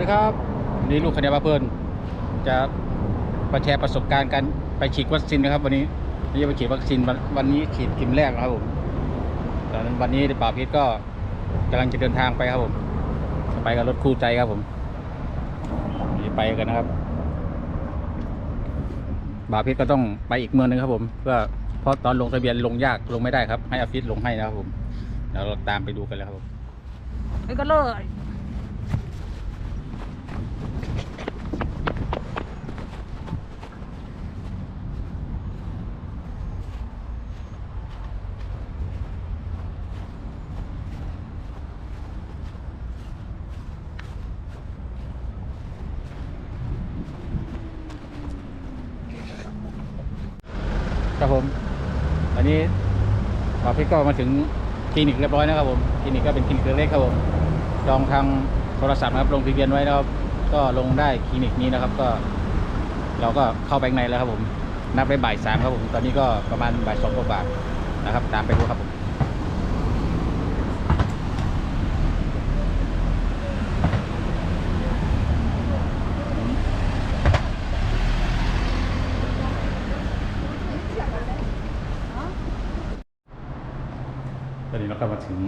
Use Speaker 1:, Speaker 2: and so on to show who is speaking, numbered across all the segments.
Speaker 1: ดีครับวันนี้ลูกคณะบ้าเพิ่นจะมาแชร์ประสบการณ์การไปฉีดวัคซีนนะครับ วันนี้นนี้ไปฉีดวัคซีนวันนี้ฉีดเข็มแรกนะครับผมตอนนั้นวันนี้ป่าพิษก็กำลังจะเดินทางไปครับผมไปกับรถคู่ใจครับผมไปกันนะครับบาพิษก็ต้องไปอีกเมืองหนึงครับผมเพื่อเพราะตอนลงทะเบียนลงยากลงไม่ได้ครับ ให้ออฟฟิศลงให้นะครับผมเดี๋ยวเราตามไปดูกันเลยครับผม
Speaker 2: ไปกันเลย
Speaker 1: ครับผม อันนี้ปาพิษก็มาถึงคลินิกเรียบร้อยนะครับผม คลินิกก็เป็นคลินิกเล็กๆครับผม จองทางโทรศัพท์นะครับลงทะเบียนไว้นะครับ ก็ลงได้คลินิกนี้นะครับ ก็ เราก็เข้าไปในแล้วครับผม นับได้บ่ายสามครับผม ตอนนี้ก็ประมาณบ่ายสองกว่าบาทนะครับ ตามไปดูครับผม ตอนนี้เรา ก็มาถึง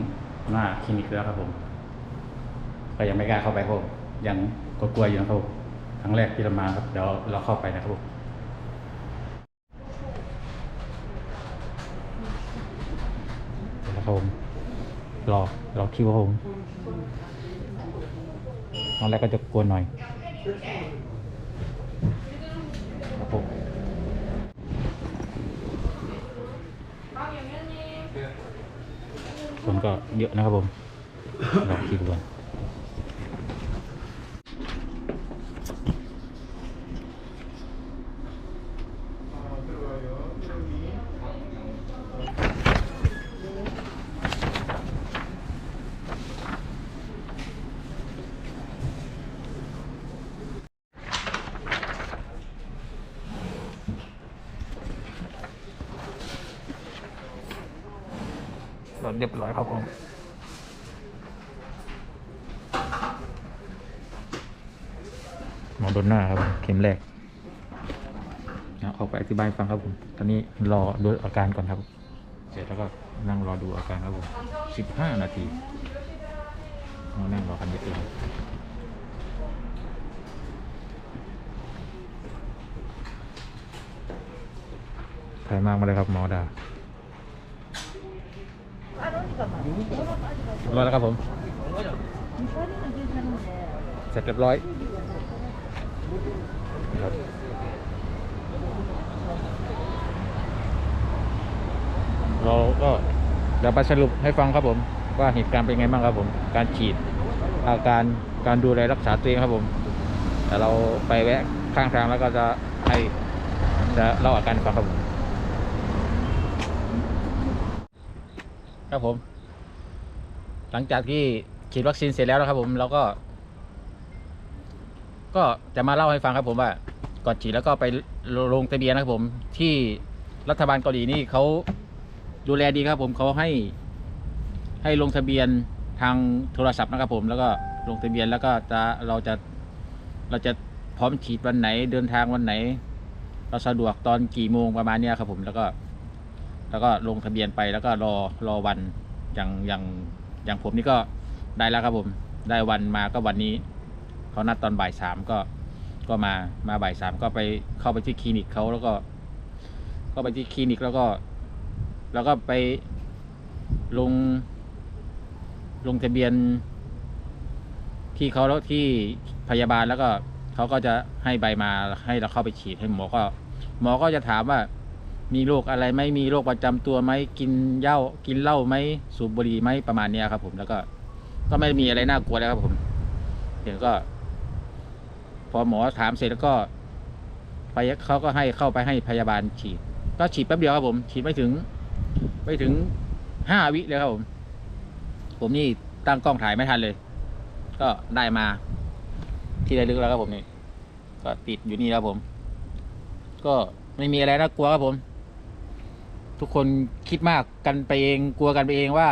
Speaker 1: หน้าคลินิกแล้วครับผม ก็ยังไม่กล้าเข้าไปครับผมยังกลัวๆอยู่นะครับผมครั้งแรกที่เรามาครับเดี๋ยวเราเข้าไปนะครับผมเดี๋ยวนะครับผมรอรอคิวครับผมตอนแรกก็จะกลัวหน่อย ครับผม คนก็เยอะนะครับผมรอคิวก่อน รถเรียบร้อยครับผมหมอโดนหน้าครับผมเข็มแรกเอาออกไปอธิบายให้ฟังครับผม ตอนนี้รอดูอาการก่อนครับ เสร็จแล้วก็นั่งรอดูอาการครับผมสิบห้านาทีมานั่งรอกันเยอะเลยใครมากมาเลยครับหมอดา เรียบร้อยแล้วครับผมเสร็จเรียบร้อยครับเราก็เดี๋ยวไปสรุปให้ฟังครับผม ว่าเหตุการณ์เป็นไงบ้างครับผม การฉีดอาการการดูแลรักษาตัวเองครับผม แต่เราไปแวะข้างทางแล้วก็จะให้จะเล่าอาการฟังครับผม ครับผม หลังจากที่ฉีดวัคซีนเสร็จแล้วนะครับผมเราก็ ก็จะมาเล่าให้ฟังครับผมว่า ก่อนฉีดแล้วก็ไปลงทะเบียนนะครับผม ที่รัฐบาลเกาหลีนี่เขาดูแลดีครับผมเขาให้ให้ลงทะเบียนทางโทรศัพท์นะครับผมแล้วก็ลงทะเบียนแล้วก็จะเราจะเราจะพร้อมฉีดวันไหนเดินทางวันไหน เราสะดวกตอนกี่โมงประมาณนี้ครับผมแล้วก็ แล้วก็ลงทะเบียนไปแล้วก็รอรอวันอย่างอย่างอย่างผมนี่ก็ได้แล้วครับผมได้วันมาก็วันนี้เขานัดตอนบ่ายสามก็ก็มามาบ่ายสามก็ไปเข้าไปที่คลินิกเขาแล้วก็ก็ไปที่คลินิกแล้วก็ แล้วก็ไปลง ลงทะเบียน ที่เขาแล้วที่พยาบาลแล้วก็เขาก็จะให้ใบมาให้เราเข้าไปฉีดให้หมอก็ หมอก็จะถามว่า มีโรคอะไรไหมมีโรคประจำตัวไหมกินเหล้ากินเหล้าไหมสูบบุหรี่ไหมประมาณเนี้ยครับ ผมแล้วก็ ก็ไม่มีอะไรน่ากลัวแล้วครับผมเดี๋ยวก็ พอหมอถามเสร็จแล้วก็ไปเขาก็ให้เข้าไปให้พยาบาลฉีด ก็ฉีดแป๊บเดียวครับผม ฉีดไม่ถึง ไม่ถึงห้าวิเลยครับผม ผมนี่ตั้งกล้องถ่ายไม่ทันเลย ก็ได้มา ที่ระลึกแล้วครับผมนี่ก็ติดอยู่นี่แล้วผม ก็ไม่มีอะไรน่ากลัวครับผม ทุกคนคิดมากกันไปเองกลัวกันไปเองว่า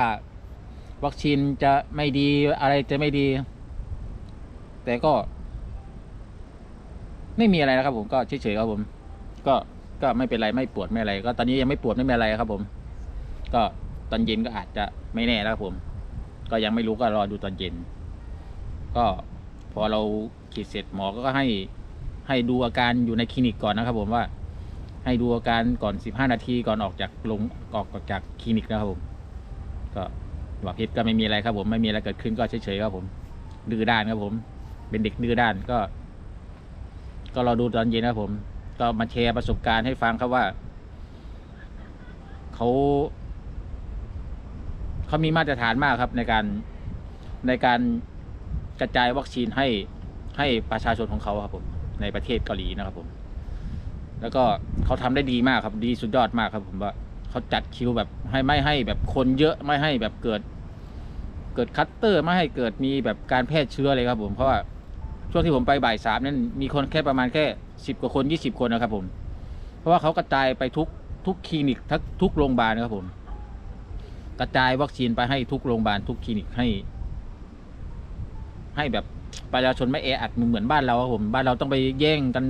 Speaker 1: วัคซีนจะไม่ดีอะไรจะไม่ดี แต่ก็ ไม่มีอะไรนะครับผมก็เฉยๆครับผม ก็ก็ไม่เป็นไรไม่ปวดไม่อะไร ก็ตอนนี้ยังไม่ปวดไม่เป็นอะไรครับผม ก็ตอนเย็นก็อาจจะไม่แน่แล้วครับผม ก็ยังไม่รู้ก็รอดูตอนเย็น ก็พอเราขีดเสร็จหมอก็ให้ให้ดูอาการอยู่ในคลินิกก่อนนะครับผมว่า ให้ดูอาการก่อน 15 นาทีก่อนออกจากลงออกจากคลินิกนะครับผม ก็บอกพิษก็ไม่มีอะไรครับผมไม่มีอะไรเกิดขึ้นก็เฉยๆครับผมดื้อด้านครับผม เป็นเด็กดื้อด้านก็ ก็รอดูตอนเย็นนะครับผม ก็มาแชร์ประสบการณ์ให้ฟังครับว่าเขาเขามีมาตรฐานมากครับในการในการกระจายวัคซีนให้ให้ประชาชนของเขาครับผม ในประเทศเกาหลีนะครับผม แล้วก็เขาทำได้ดีมากครับดีสุดยอดมากครับ ผมว่าเขาจัดคิวแบบให้ไม่ให้แบบคนเยอะไม่ให้แบบเกิด เกิดคัตเตอร์ไม่ให้เกิดมีแบบการแพร่เชื้อเลยครับ ผมเพราะว่าช่วงที่ผมไปบ่ายสามนั้นมีคนแค่ประมาณแค่สิบกว่าคนยี่สิบคนนะครับ ผม เพราะว่าเขากระจายไปทุกทุกคลินิกทุกทุกโรงพยาบาลครับผม กระจายวัคซีนไปให้ทุกโรงพยาบาลทุกคลินิกให้ ให้แบบประชาชนไม่แออัดเหมือนบ้านเราครับผม บ้านเราต้องไปแย่งกัน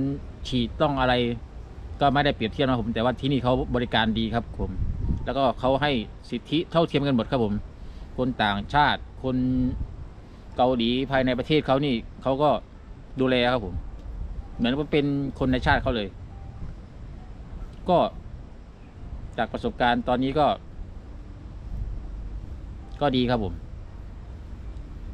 Speaker 1: ฉีดต้องอะไร ก็ไม่ได้เปรียบเทียบนะผมแต่ว่าที่นี่เขาบริการดีครับผม แล้วก็เขาให้สิทธิเท่าเทียมกันหมดครับผม คนต่างชาติคนเกาหลีภายในประเทศเขานี่เขาก็ดูแลครับผม เหมือนว่าเป็นคนในชาติเขาเลย ก็จากประสบการณ์ตอนนี้ก็ ก็ดีครับผม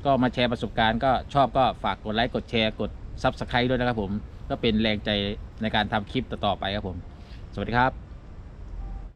Speaker 1: ก็มาแชร์ประสบการณ์ก็ชอบก็ฝากกดไลค์กดแชร์กด Subscribe ด้วยนะครับผม ก็เป็นแรงใจในการทำคลิปต่อๆไปครับผม สวัสดีครับ